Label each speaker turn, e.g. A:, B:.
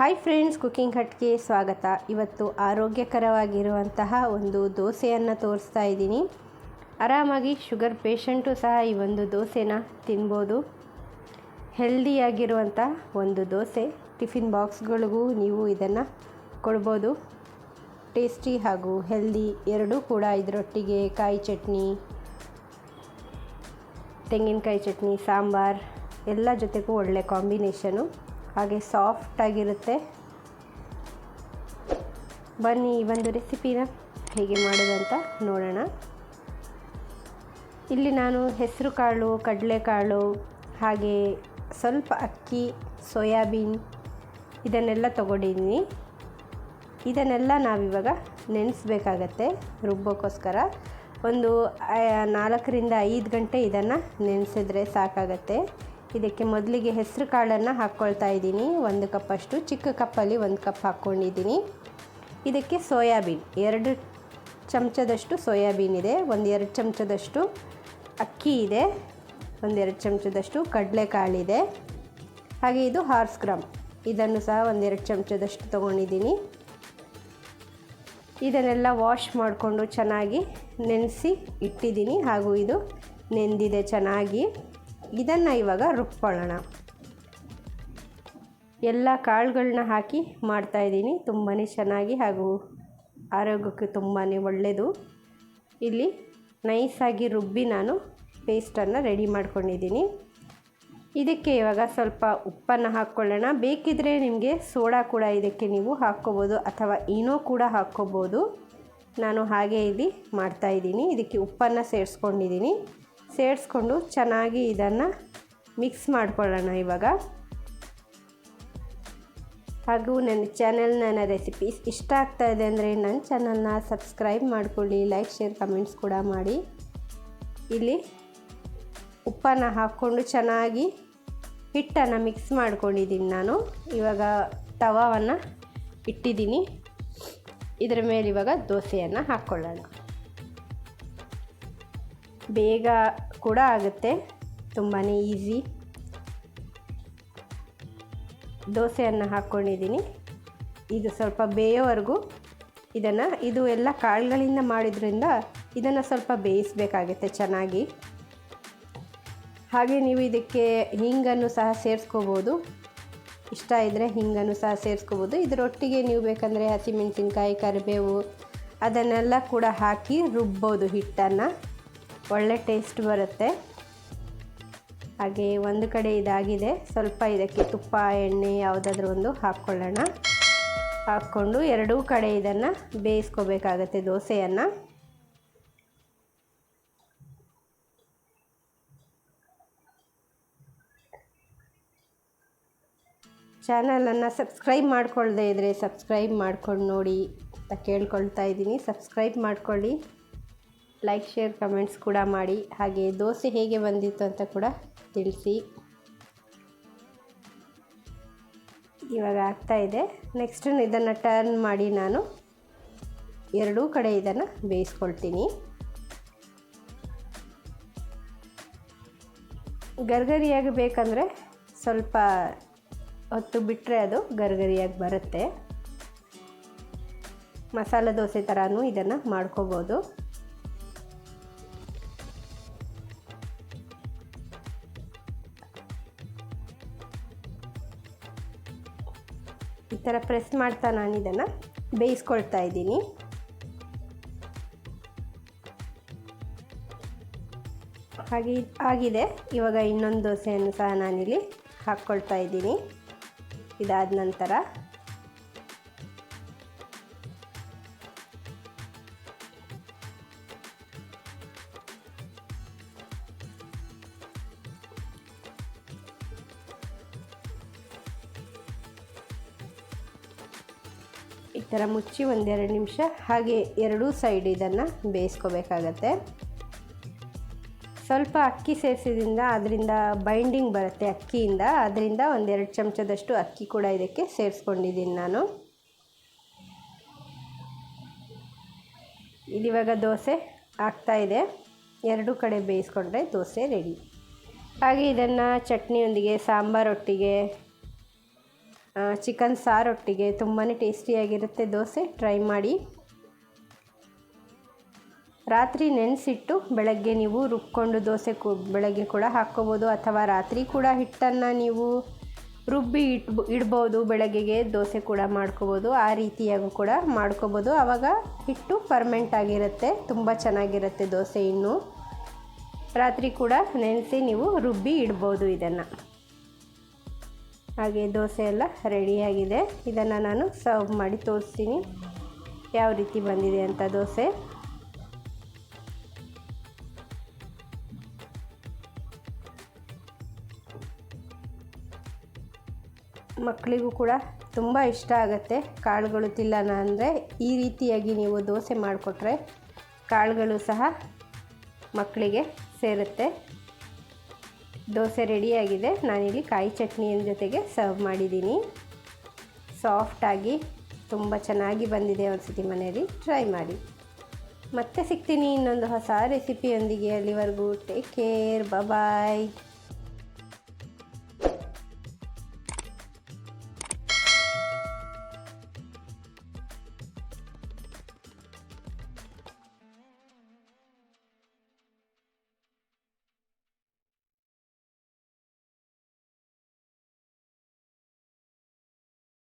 A: Hi friends, cooking ಹಟ್ಗೆ ಸ್ವಾಗತ. ಇವತ್ತು ಆರೋಗ್ಯಕರವಾಗಿರುವಂತಹ ಒಂದು ದೋಸೆಯನ್ನು ತೋರಿಸ್ತಾ ಇದ್ದೀನಿ. ಆರಾಮಾಗಿ ಶುಗರ್ ಪೇಷಂಟು ಸಹ ಈ ಒಂದು ದೋಸೆನ ತಿನ್ಬೋದು. ಹೆಲ್ದಿಯಾಗಿರುವಂಥ ಒಂದು ದೋಸೆ. ಟಿಫಿನ್ ಬಾಕ್ಸ್ಗಳಿಗೂ ನೀವು ಇದನ್ನು ಕೊಡ್ಬೋದು. ಟೇಸ್ಟಿ ಹಾಗೂ ಹೆಲ್ದಿ ಎರಡೂ ಕೂಡ ಇದರೊಟ್ಟಿಗೆ ಕಾಯಿ ಚಟ್ನಿ, ತೆಂಗಿನಕಾಯಿ ಚಟ್ನಿ, ಸಾಂಬಾರ್, ಎಲ್ಲ ಜೊತೆಗೂ ಒಳ್ಳೆ ಕಾಂಬಿನೇಷನು. ಹಾಗೆ ಸಾಫ್ಟಾಗಿರುತ್ತೆ ಬನ್ನಿ ಈ ಒಂದು ರೆಸಿಪಿನ ಹೇಗೆ ಮಾಡೋದಂತ ನೋಡೋಣ. ಇಲ್ಲಿ ನಾನು ಹೆಸರು ಕಾಳು ಕಡಲೆಕಾಳು ಹಾಗೆ ಸ್ವಲ್ಪ ಅಕ್ಕಿ, ಸೋಯಾಬೀನ್ ಇದನ್ನೆಲ್ಲ ತಗೊಂಡಿದ್ದೀನಿ. ಇದನ್ನೆಲ್ಲ ನಾವಿವಾಗ ನೆನೆಸ್ಬೇಕಾಗತ್ತೆ ರುಬ್ಬೋಕ್ಕೋಸ್ಕರ. ಒಂದು ನಾಲ್ಕರಿಂದ ಐದು ಗಂಟೆ ಇದನ್ನು ನೆನೆಸಿದ್ರೆ ಸಾಕಾಗತ್ತೆ. ಇದಕ್ಕೆ ಮೊದಲಿಗೆ ಹೆಸರು ಕಾಳನ್ನು ಹಾಕ್ಕೊಳ್ತಾ ಇದ್ದೀನಿ. ಒಂದು ಕಪ್ಪಷ್ಟು ಚಿಕ್ಕ ಕಪ್ಪಲ್ಲಿ ಒಂದು ಕಪ್ ಹಾಕ್ಕೊಂಡಿದ್ದೀನಿ. ಇದಕ್ಕೆ ಸೋಯಾಬೀನ್. ಎರಡು ಚಮಚದಷ್ಟು ಸೋಯಾಬೀನ್ ಇದೆ. ಒಂದು ಎರಡು ಚಮಚದಷ್ಟು ಅಕ್ಕಿ ಇದೆ. ಒಂದೆರಡು ಚಮಚದಷ್ಟು ಕಡಲೆಕಾಳಿದೆ ಹಾಗೆ ಇದು ಹಾರ್ಸ್ ಗ್ರಾಮ್ ಇದನ್ನು ಸಹ ಒಂದೆರಡು ಚಮಚದಷ್ಟು ತೊಗೊಂಡಿದ್ದೀನಿ. ಇದನ್ನೆಲ್ಲ ವಾಶ್ ಮಾಡಿಕೊಂಡು ಚೆನ್ನಾಗಿ ನೆನೆಸಿ ಇಟ್ಟಿದ್ದೀನಿ. ಹಾಗೂ ಇದು ನೆಂದಿದೆ ಚೆನ್ನಾಗಿ. ಇದನ್ನು ಇವಾಗ ರುಬ್ಕೊಳ್ಳೋಣ. ಎಲ್ಲ ಕಾಳುಗಳನ್ನ ಹಾಕಿ ಮಾಡ್ತಾಯಿದ್ದೀನಿ ತುಂಬಾ ಚೆನ್ನಾಗಿ ಹಾಗೂ ಆರೋಗ್ಯಕ್ಕೆ ತುಂಬಾ ಒಳ್ಳೆಯದು ಇಲ್ಲಿ ನೈಸಾಗಿ ರುಬ್ಬಿ ನಾನು ಪೇಸ್ಟನ್ನು ರೆಡಿ ಮಾಡ್ಕೊಂಡಿದ್ದೀನಿ. ಇದಕ್ಕೆ ಇವಾಗ ಸ್ವಲ್ಪ ಉಪ್ಪನ್ನು ಹಾಕ್ಕೊಳ್ಳೋಣ. ಬೇಕಿದ್ದರೆ ನಿಮಗೆ ಸೋಡಾ ಕೂಡ ಇದಕ್ಕೆ ನೀವು ಹಾಕ್ಕೋಬೋದು ಅಥವಾ ಈನೋ ಕೂಡ ಹಾಕ್ಕೋಬೋದು. ನಾನು ಹಾಗೆ ಇಲ್ಲಿ ಮಾಡ್ತಾಯಿದ್ದೀನಿ ಇದಕ್ಕೆ ಉಪ್ಪನ್ನು ಸೇರಿಸ್ಕೊಂಡಿದ್ದೀನಿ. ಸೇರಿಸ್ಕೊಂಡು ಚೆನ್ನಾಗಿ ಇದನ್ನು ಮಿಕ್ಸ್ ಮಾಡ್ಕೊಳ್ಳೋಣ ಇವಾಗ. ಹಾಗೂ ನನ್ನ ಚಾನೆಲ್ ನನ್ನ ರೆಸಿಪೀಸ್ ಇಷ್ಟ ಆಗ್ತಾ ಇದೆ ಅಂದರೆ ನನ್ನ ಚಾನಲ್ನ ಸಬ್ಸ್ಕ್ರೈಬ್ ಮಾಡಿಕೊಳ್ಳಿ ಲೈಕ್ ಶೇರ್ ಕಮೆಂಟ್ಸ್ ಕೂಡ ಮಾಡಿ. ಇಲ್ಲಿ ಉಪ್ಪನ್ನು ಹಾಕ್ಕೊಂಡು ಚೆನ್ನಾಗಿ ಹಿಟ್ಟನ್ನು ಮಿಕ್ಸ್ ಮಾಡ್ಕೊಂಡಿದ್ದೀನಿ ನಾನು. ಇವಾಗ ತವಾವನ್ನು ಇಟ್ಟಿದ್ದೀನಿ. ಇದರ ಮೇಲೆ ಇವಾಗ ದೋಸೆಯನ್ನು ಹಾಕ್ಕೊಳ್ಳೋಣ. ಬೇಗ ಕೂಡ ಆಗುತ್ತೆ. ತುಂಬಾ ಈಸಿ ದೋಸೆಯನ್ನು ಹಾಕ್ಕೊಂಡಿದ್ದೀನಿ ಇದು ಸ್ವಲ್ಪ ಬೇಯೋವರೆಗೂ ಇದನ್ನು, ಇದು ಎಲ್ಲ ಕಾಳುಗಳಿಂದ ಮಾಡಿದ್ರಿಂದ ಇದನ್ನು ಸ್ವಲ್ಪ ಬೇಯಿಸಬೇಕಾಗುತ್ತೆ ಚೆನ್ನಾಗಿ. ಹಾಗೆ ನೀವು ಇದಕ್ಕೆ ಹಿಂಗನ್ನು ಸಹ ಸೇರಿಸ್ಕೋಬೋದು. ಇಷ್ಟ ಇದ್ದರೆ ಹಿಂಗನ್ನು ಸಹ ಸೇರಿಸ್ಕೋಬೋದು. ಇದರೊಟ್ಟಿಗೆ ನೀವು ಬೇಕಂದರೆ ಹಸಿಮೆಣಸಿನ್ಕಾಯಿ, ಕರಿಬೇವು ಅದನ್ನೆಲ್ಲ ಕೂಡ ಹಾಕಿ ರುಬ್ಬೋದು ಹಿಟ್ಟನ್ನು. ಒಳ್ಳೆ ಟೇಸ್ಟ್ ಬರುತ್ತೆ. ಹಾಗೆ ಒಂದು ಕಡೆ ಇದಾಗಿದೆ. ಸ್ವಲ್ಪ ಇದಕ್ಕೆ ತುಪ್ಪ, ಎಣ್ಣೆ ಯಾವುದಾದ್ರೂ ಒಂದು ಹಾಕ್ಕೊಳ್ಳೋಣ. ಹಾಕ್ಕೊಂಡು ಎರಡೂ ಕಡೆ ಇದನ್ನು ಬೇಯಿಸ್ಕೋಬೇಕಾಗತ್ತೆ ದೋಸೆಯನ್ನು. ಚಾನಲನ್ನು ಸಬ್ಸ್ಕ್ರೈಬ್ ಮಾಡ್ಕೊಳ್ಳದೇ ಇದ್ದರೆ ಸಬ್ಸ್ಕ್ರೈಬ್ ಮಾಡ್ಕೊಂಡು ನೋಡಿ ಅಂತ ಕೇಳ್ಕೊಳ್ತಾ ಇದ್ದೀನಿ. ಸಬ್ಸ್ಕ್ರೈಬ್ ಮಾಡ್ಕೊಳ್ಳಿ. ಲೈಕ್ ಶೇರ್ ಕಮೆಂಟ್ಸ್ ಕೂಡ ಮಾಡಿ. ಹಾಗೆ ದೋಸೆ ಹೇಗೆ ಬಂದಿತ್ತು ಅಂತ ಕೂಡ ತಿಳಿಸಿ. ಇವಾಗ ಆಗ್ತಾ ಇದೆ. ನೆಕ್ಸ್ಟ್ ಇದನ್ನು ಟರ್ನ್ ಮಾಡಿ ನಾನು. ಎರಡೂ ಕಡೆ ಇದನ್ನು ಬೇಯಿಸ್ಕೊಳ್ತೀನಿ. ಗರ್ಗರಿಯಾಗಿ ಬೇಕಂದರೆ ಸ್ವಲ್ಪ ಹೊತ್ತು ಬಿಟ್ಟರೆ ಅದು ಗರ್ಗರಿಯಾಗಿ ಬರುತ್ತೆ. ಮಸಾಲೆ ದೋಸೆ ಥರನೂ ಇದನ್ನು ಮಾಡ್ಕೋಬೋದು. ಈ ಥರ ಪ್ರೆಸ್ ಮಾಡ್ತಾ ನಾನು ಇದನ್ನು ಬೇಯಿಸ್ಕೊಳ್ತಾ ಇದ್ದೀನಿ. ಹಾಗೆ ಆಗಿದೆ. ಇವಾಗ ಇನ್ನೊಂದು ದೋಸೆಯನ್ನು ಸಹ ನಾನಿಲ್ಲಿ ಹಾಕ್ಕೊಳ್ತಾ ಇದ್ದೀನಿ. ಇದಾದ ನಂತರ ಈ ಥರ ಮುಚ್ಚಿ ಒಂದೆರಡು ನಿಮಿಷ ಹಾಗೆ ಎರಡೂ ಸೈಡ್ ಇದನ್ನು ಬೇಯಿಸ್ಕೋಬೇಕಾಗತ್ತೆ. ಸ್ವಲ್ಪ ಅಕ್ಕಿ ಸೇರಿಸಿದ್ರಿಂದ ಅದರಿಂದ ಬೈಂಡಿಂಗ್ ಬರುತ್ತೆ ಅಕ್ಕಿಯಿಂದ. ಅದರಿಂದ ಒಂದೆರಡು ಚಮಚದಷ್ಟು ಅಕ್ಕಿ ಕೂಡ ಇದಕ್ಕೆ ಸೇರಿಸ್ಕೊಂಡಿದ್ದೀನಿ ನಾನು. ಇದಿವಾಗ ದೋಸೆ ಆಗ್ತಾಯಿದೆ ಎರಡೂ ಕಡೆ ಬೇಯಿಸ್ಕೊಂಡ್ರೆ ದೋಸೆ ರೆಡಿ ಹಾಗೆ ಇದನ್ನು ಚಟ್ನಿಯೊಂದಿಗೆ ಸಾಂಬಾರೊಟ್ಟಿಗೆ ಚಿಕನ್ ಸಾರೊಟ್ಟಿಗೆ ತುಂಬಾ ಟೇಸ್ಟಿಯಾಗಿರುತ್ತೆ ದೋಸೆ. ಟ್ರೈ ಮಾಡಿ. ರಾತ್ರಿ ನೆನೆಸಿಟ್ಟು ಬೆಳಗ್ಗೆ ನೀವು ರುಬ್ಕೊಂಡು ದೋಸೆ ಕು, ಬೆಳಗ್ಗೆ ಕೂಡ ಹಾಕ್ಕೋಬೋದು ಅಥವಾ ರಾತ್ರಿ ಕೂಡ ಹಿಟ್ಟನ್ನು ನೀವು ರುಬ್ಬಿ ಇಟ್ಬೋ, ಇಡ್ಬೋದು, ಬೆಳಗ್ಗೆಗೆ ದೋಸೆ ಕೂಡ ಮಾಡ್ಕೋಬೋದು, ಆ ರೀತಿಯಾಗೂ ಕೂಡ ಮಾಡ್ಕೋಬೋದು. ಆವಾಗ ಹಿಟ್ಟು ಪರ್ಮೆಂಟ್ ಆಗಿರುತ್ತೆ, ತುಂಬ ಚೆನ್ನಾಗಿರುತ್ತೆ ದೋಸೆ ಇನ್ನು. ರಾತ್ರಿ ಕೂಡ ನೆನೆಸಿ ನೀವು ರುಬ್ಬಿ ಇಡ್ಬೋದು ಇದನ್ನು. ಹಾಗೆ ದೋಸೆ ಎಲ್ಲ ರೆಡಿಯಾಗಿದೆ ಇದನ್ನು ನಾನು ಸರ್ವ್ ಮಾಡಿ ತೋರಿಸ್ತೀನಿ. ಯಾವ ರೀತಿ ಬಂದಿದೆ ಅಂತ ದೋಸೆ. ಮಕ್ಕಳಿಗೂ ಕೂಡ ತುಂಬ ಇಷ್ಟ ಆಗುತ್ತೆ. ಕಾಳುಗಳು ತಿಲ್ಲನ ಅಂದರೆ ಈ ರೀತಿಯಾಗಿ ನೀವು ದೋಸೆ ಮಾಡಿಕೊಟ್ರೆ ಕಾಳುಗಳು ಸಹ ಮಕ್ಕಳಿಗೆ ಸೇರುತ್ತೆ. ದೋಸೆ ರೆಡಿಯಾಗಿದೆ. ನಾನಿಲ್ಲಿ ಕಾಯಿ ಚಟ್ನಿಯ ಜೊತೆಗೆ ಸರ್ವ್ ಮಾಡಿದ್ದೀನಿ. ಸಾಫ್ಟಾಗಿ ತುಂಬ ಚೆನ್ನಾಗಿ ಬಂದಿದೆ ಒಂದು ಮನೆಯಲ್ಲಿ. ಟ್ರೈ ಮಾಡಿ. ಮತ್ತೆ ಸಿಗ್ತೀನಿ ಇನ್ನೊಂದು ಹೊಸ ರೆಸಿಪಿಯೊಂದಿಗೆ ಅಲ್ಲಿವರೆಗೂ. Take care bye